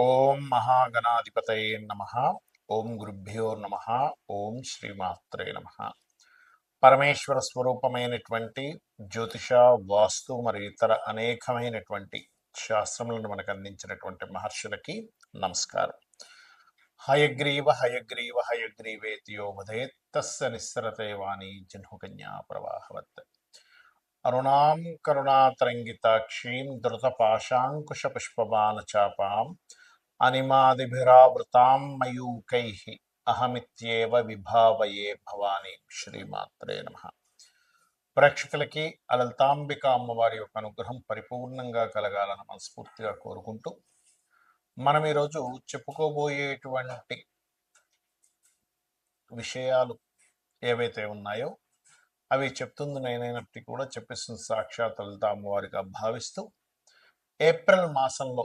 ఓం మహాగణాధిపతయ నమ. ఓం గురుభ్యో నమ. ఓం శ్రీమాత్రే నమ. పరమేశ్వర స్వరూపమైనటువంటి జ్యోతిష వాస్తు మరియు ఇతర అనేకమైనటువంటి శాస్త్రములను మనకు అందించినటువంటి మహర్షులకి నమస్కారం. హయగ్రీవ హయగ్రీవ హయగ్రీవేతియో వదేత్తస్య నిస్సరతే వాణి జహ్నుకన్యా ప్రవాహవత్. అరుణాం కరుణాతరంగితాక్షీం ధృతపాశాంకుశపుష్పబాణచాపాం అనిమాదిభిరావృతాం మయూకై అహమిత్యేవ విభావయే భవాని శ్రీమాత్రే నమ ప్రేక్షకులకి అలల్తాంబిక అమ్మవారి యొక్క అనుగ్రహం పరిపూర్ణంగా కలగాలని మనస్ఫూర్తిగా కోరుకుంటూ మనం ఈరోజు చెప్పుకోబోయేటువంటి విషయాలు ఏవైతే ఉన్నాయో అవి చెప్తుంది నేనైనప్పటికీ కూడా చెప్పిస్తుంది సాక్షాత్ లలిత అమ్మవారిగా భావిస్తూ ఏప్రిల్ మాసంలో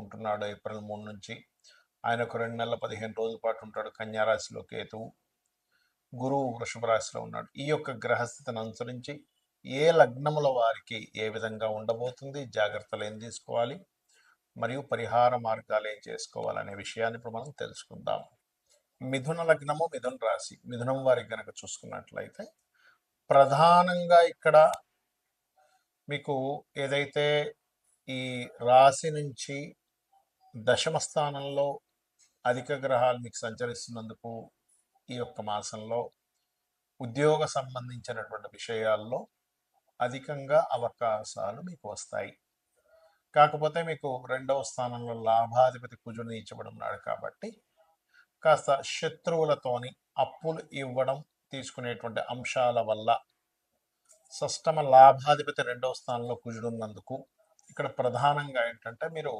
ఉంటున్నాడు ఏప్రిల్ మూడు నుంచి. ఆయన ఒక రెండు నెలల పదిహేను రోజుల పాటు ఉంటాడు కన్యారాశిలో కేతువు. గురువు వృషభ రాశిలో ఉన్నాడు. ఈ యొక్క గ్రహస్థితిని అనుసరించి ఏ లగ్నముల వారికి ఏ విధంగా ఉండబోతుంది జాగ్రత్తలు ఏం తీసుకోవాలి మరియు పరిహార మార్గాలు ఏం చేసుకోవాలనే విషయాన్ని ఇప్పుడు మనం తెలుసుకుందాం. మిథున లగ్నము మిథున రాశి. మిథునం వారికి కనుక చూసుకున్నట్లయితే ప్రధానంగా ఇక్కడ మీకు ఏదైతే ఈ రాశి నుంచి దశమ స్థానంలో అధిక గ్రహాలు మీకు సంచరిస్తున్నందుకు ఈ యొక్క మాసంలో ఉద్యోగ సంబంధించినటువంటి విషయాల్లో అధికంగా అవకాశాలు మీకు వస్తాయి. కాకపోతే మీకు రెండవ స్థానంలో లాభాధిపతి కుజుని ఇచ్చబడి ఉన్నాడు కాబట్టి కాస్త శత్రువులతోని అప్పులు ఇవ్వడం తీసుకునేటువంటి అంశాల వల్ల సష్టమ లాభాధిపతి రెండవ స్థానంలో కుజుడున్నందుకు ఇక్కడ ప్రధానంగా ఏంటంటే మీరు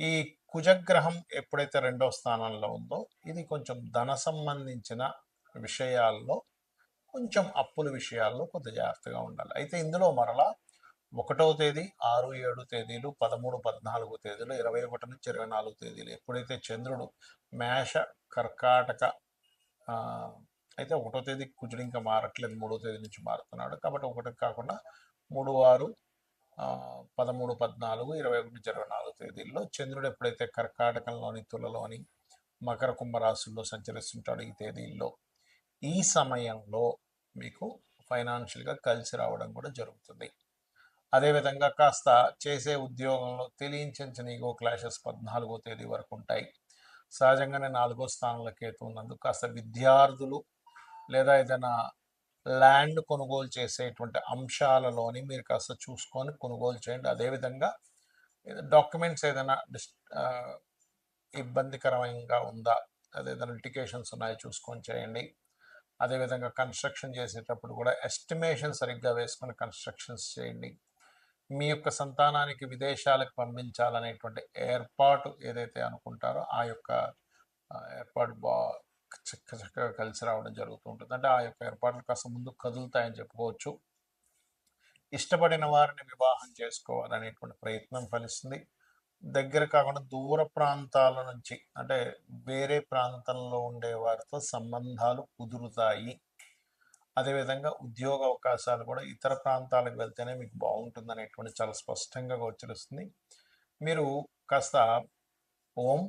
ఈ కుజగ్రహం ఎప్పుడైతే రెండవ స్థానంలో ఉందో ఇది కొంచెం ధన సంబంధించిన విషయాల్లో కొంచెం అప్పుల విషయాల్లో కొంత జాగ్రత్తగా ఉండాలి. అయితే ఇందులో మరలా ఒకటవ తేదీ ఆరు ఏడు తేదీలు పదమూడు పద్నాలుగు తేదీలు ఇరవై ఒకటి నుంచి ఇరవై నాలుగు తేదీలు ఎప్పుడైతే చంద్రుడు మేష కర్కాటక అయితే ఒకటో తేదీ కుజుడు ఇంకా మారట్లేదు మూడో తేదీ నుంచి మారుతున్నాడు. కాబట్టి ఒకటి కాకుండా మూడు ఆరు పదమూడు పద్నాలుగు ఇరవై ఒకటి నుంచి ఇరవై నాలుగు తేదీల్లో చంద్రుడు ఎప్పుడైతే కర్కాటకంలోని తులలోని మకర కుంభరాశుల్లో సంచరిస్తుంటాడు ఈ తేదీల్లో ఈ సమయంలో మీకు ఫైనాన్షియల్గా కలిసి రావడం కూడా జరుగుతుంది. అదేవిధంగా కాస్త చేసే ఉద్యోగంలో తెలియించిన ఈగో క్లాషెస్ పద్నాలుగో తేదీ వరకు ఉంటాయి. సహజంగానే నాలుగో స్థానంలో కేతు ఉన్నందుకు కాస్త విద్యార్థులు లేదా ఏదైనా ల్యాండ్ కొనుగోలు చేసేటువంటి అంశాలలోని మీరు కాస్త చూసుకొని కొనుగోలు చేయండి. అదేవిధంగా డాక్యుమెంట్స్ ఏదైనా డిస్ ఇబ్బందికరంగా ఉందా? అదేదైనా లిటికేషన్స్ ఉన్నాయో చూసుకొని చేయండి. అదేవిధంగా కన్స్ట్రక్షన్ చేసేటప్పుడు కూడా ఎస్టిమేషన్ సరిగ్గా వేసుకొని కన్స్ట్రక్షన్స్ చేయండి. మీ యొక్క సంతానానికి విదేశాలకు పంపించాలనేటువంటి ఏర్పాటు ఏదైతే అనుకుంటారో ఆ యొక్క ఏర్పాటు బా చక్క చక్కగా కలిసి రావడం జరుగుతూ ఉంటుంది. అంటే ఆ యొక్క ఏర్పాట్లు కాస్త ముందు కదులుతాయని చెప్పుకోవచ్చు. ఇష్టపడిన వారిని వివాహం చేసుకోవాలనేటువంటి ప్రయత్నం ఫలిస్తుంది. దగ్గర కాకుండా దూర ప్రాంతాల నుంచి అంటే వేరే ప్రాంతంలో ఉండే వారితో సంబంధాలు కుదురుతాయి. అదేవిధంగా ఉద్యోగ అవకాశాలు కూడా ఇతర ప్రాంతాలకు వెళ్తేనే మీకు బాగుంటుంది అనేటువంటి చాలా స్పష్టంగా గోచరిస్తుంది. మీరు కాస్త ఓం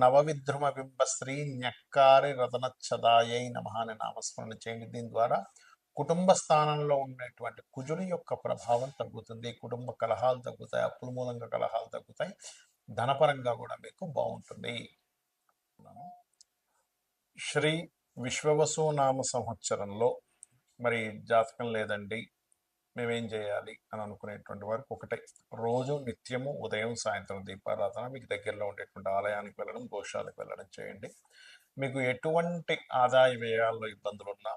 నవవిధ్రుమ బింబ శ్రీ న్యక్కారి రతనచ్చదాయై నమ అనే నామస్మరణ చేయండి. దీని ద్వారా కుటుంబ స్థానంలో ఉండేటువంటి కుజుడి యొక్క ప్రభావం తగ్గుతుంది. కుటుంబ కలహాలు తగ్గుతాయి. అప్పుల మూలంగా కలహాలు తగ్గుతాయి. ధనపరంగా కూడా మీకు బాగుంటుంది. శ్రీ విశ్వవసు నామ సంవత్సరంలో మరి జాతకం లేదండి. మేమేం చేయాలి అని అనుకునేటువంటి వారికి ఒకటే. రోజు నిత్యము ఉదయం సాయంత్రం దీపారాధన మీకు దగ్గరలో ఉండేటువంటి ఆలయానికి వెళ్ళడం గోశాలకు వెళ్ళడం చేయండి. మీకు ఎటువంటి ఆదాయ వ్యయాల్లో ఇబ్బందులు ఉన్నా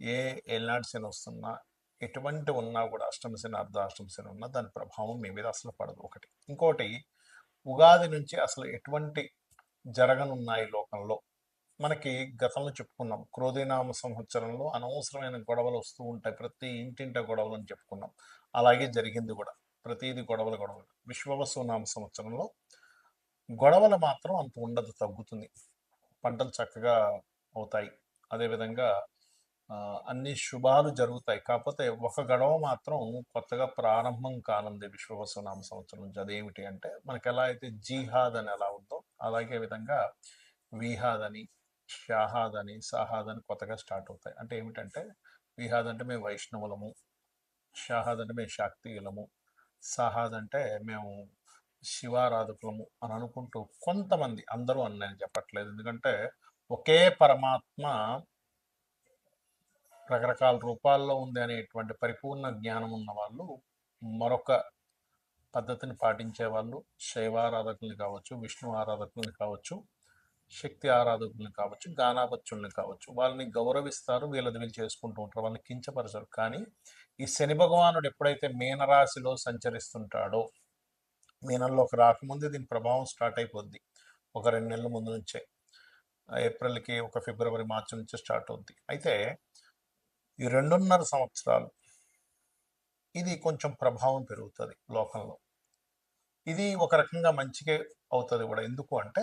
ఏ ఎల్నాటి శని వస్తున్నా ఎటువంటి ఉన్నా కూడా అష్టమ శని అర్ధాష్టమ శని ఉన్నా దాని ప్రభావం మీ మీద అసలు పడదు. ఒకటి. ఇంకోటి ఉగాది నుంచి అసలు ఎటువంటి జరగనున్నాయి లోకంలో మనకి గతంలో చెప్పుకున్నాం. క్రోధీనామ సంవత్సరంలో అనవసరమైన గొడవలు వస్తూ ఉంటాయి. ప్రతి ఇంటింట గొడవలు అని చెప్పుకున్నాం. అలాగే జరిగింది కూడా. ప్రతిది గొడవలు గొడవలు. విశ్వవసునామ సంవత్సరంలో గొడవలు మాత్రం అంత ఉండదు తగ్గుతుంది. పంటలు చక్కగా అవుతాయి. అదేవిధంగా అన్ని శుభాలు జరుగుతాయి. కాకపోతే ఒక గొడవ మాత్రం కొత్తగా ప్రారంభం కానుంది విశ్వవసునామ సంవత్సరం నుంచి. అదేమిటి అంటే మనకి ఎలా అయితే జీహాద్ అని ఎలా ఉందో అలాగే విధంగా విహాద్ అని షాహాద్ అని సాహాద్ అని కొత్తగా స్టార్ట్ అవుతాయి. అంటే ఏమిటంటే విహాద్ అంటే మేము వైష్ణవులము షాహాద్ అంటే మేము శాక్తియులము సాహాద్ అంటే మేము శివారాధకులము అని అనుకుంటూ కొంతమంది అందరూ అని నేను చెప్పట్లేదు. ఎందుకంటే ఒకే పరమాత్మ రకరకాల రూపాల్లో ఉంది అనేటువంటి పరిపూర్ణ జ్ఞానం ఉన్న వాళ్ళు మరొక పద్ధతిని పాటించే వాళ్ళు శైవారాధకుల్ని కావచ్చు విష్ణు ఆరాధకుల్ని కావచ్చు శక్తి ఆరాధకుల్ని కావచ్చు గానాపత్యుల్ని కావచ్చు వాళ్ళని గౌరవిస్తారు వీళ్ళది వీళ్ళు చేసుకుంటూ ఉంటారు వాళ్ళని కించపరచరు. కానీ ఈ శని భగవానుడు ఎప్పుడైతే మీనరాశిలో సంచరిస్తుంటాడో మీనంలోకి రాకముందే దీని ప్రభావం స్టార్ట్ అయిపోద్ది. ఒక రెండు నెలల ముందు నుంచే. ఏప్రిల్కి ఒక ఫిబ్రవరి మార్చి నుంచి స్టార్ట్ అవుద్ది. అయితే ఈ రెండున్నర సంవత్సరాలు ఇది కొంచెం ప్రభావం పెరుగుతుంది లోకంలో. ఇది ఒక రకంగా మంచిగా అవుతుంది కూడా. ఎందుకు అంటే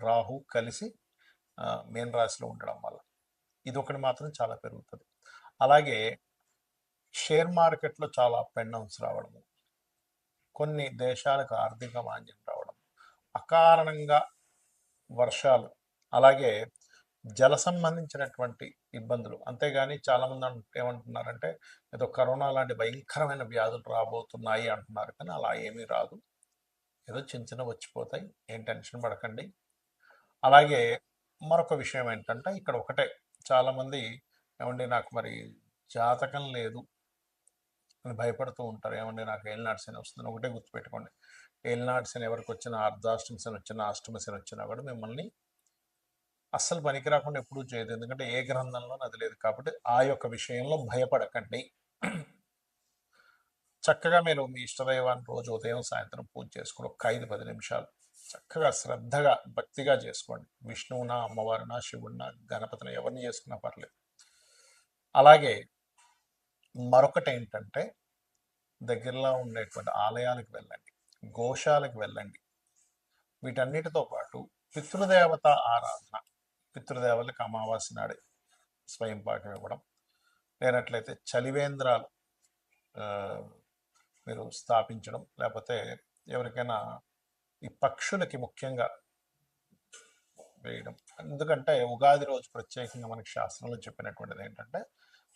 రాహు కలిసి ఆ, మీన రాశిలో ఉండడం వల్ల. ఇది ఒకటి మాత్రం చాలా పెరుగుతుంది. అలాగే షేర్ మార్కెట్లో చాలా అప్ అండ్ డౌన్స్ రావడము కొన్ని దేశాలకు ఆర్థిక మాంద్యం రావడం అకారణంగా వర్షాలు అలాగే జల సంబంధించినటువంటి ఇబ్బందులు. అంతేగాని చాలామంది ఏమంటున్నారంటే ఏదో కరోనా లాంటి భయంకరమైన వ్యాధులు రాబోతున్నాయి అంటున్నారు. కానీ అలా ఏమీ రాదు. ఏదో చిన్న చిన్న వచ్చిపోతాయి. ఏం టెన్షన్ పడకండి. అలాగే మరొక విషయం ఏంటంటే ఇక్కడ ఒకటే. చాలామంది ఏమండి నాకు మరి జాతకం లేదు అని భయపడుతూ ఉంటారు. ఏమండి నాకు ఏలినాడు శని వస్తుంది ఒకటే గుర్తుపెట్టుకోండి. ఏలినాడు శని ఎవరికి వచ్చినా అర్ధాష్టమ శని వచ్చినా అష్టమ శని వచ్చినా కూడా మిమ్మల్ని అస్సలు పనికి రాకుండా ఎప్పుడూ చేయదు. ఎందుకంటే ఏ గ్రంథంలో అది లేదు. కాబట్టి ఆ యొక్క విషయంలో భయపడకండి. చక్కగా మీరు మీ ఇష్టదైవాన్ని రోజు ఉదయం సాయంత్రం పూజ చేసుకుని ఒక ఐదు పది నిమిషాలు చక్కగా శ్రద్ధగా భక్తిగా చేసుకోండి. విష్ణువునా అమ్మవారినా శివుడిన గణపతిని ఎవరిని చేసుకున్నా పర్లేదు. అలాగే మరొకటి ఏంటంటే దగ్గరలో ఉండేటువంటి ఆలయాలకు వెళ్ళండి గోశాలకు వెళ్ళండి. వీటన్నిటితో పాటు పితృదేవత ఆరాధన పితృదేవతలకు అమావాస్య నాడే స్వయం పాకం ఇవ్వడం లేనట్లయితే చలివేంద్రాలు మీరు స్థాపించడం లేకపోతే ఎవరికైనా ఈ పక్షులకి ముఖ్యంగా వేయడం. ఎందుకంటే ఉగాది రోజు ప్రత్యేకంగా మనకి శాస్త్రంలో చెప్పినటువంటిది ఏంటంటే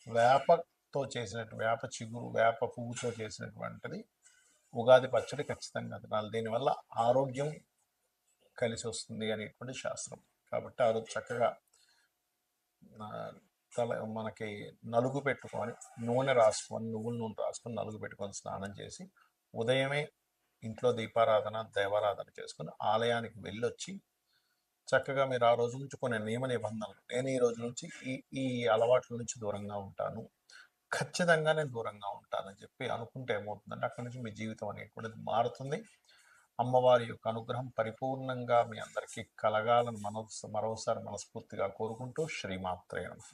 వేపతో చేసినట్టు వేప చిగురు వేప పువ్వుతో చేసినటువంటిది ఉగాది పచ్చడి ఖచ్చితంగా తినాలి. దీనివల్ల ఆరోగ్యం కలిసి వస్తుంది అనేటువంటి శాస్త్రం. కాబట్టి ఆ రోజు చక్కగా తల మనకి నలుగు పెట్టుకొని నూనె రాసుకొని నువ్వుల నూనె రాసుకొని నలుగు పెట్టుకొని స్నానం చేసి ఉదయమే ఇంట్లో దీపారాధన దేవారాధన చేసుకుని ఆలయానికి వెళ్ళొచ్చి చక్కగా మీరు ఆ రోజు నుంచి కొన్ని నియమ నిబంధనలు. నేను ఈ రోజు నుంచి ఈ ఈ అలవాట్ల నుంచి దూరంగా ఉంటాను. ఖచ్చితంగా నేను దూరంగా ఉంటానని చెప్పి అనుకుంటే ఏమవుతుందంటే అక్కడి నుంచి మీ జీవితం అనేటువంటిది మారుతుంది. అమ్మవారి యొక్క అనుగ్రహం పరిపూర్ణంగా మీ అందరికీ కలగాలని మనో మరోసారి మనస్ఫూర్తిగా కోరుకుంటూ శ్రీమాత్రేయ నమః.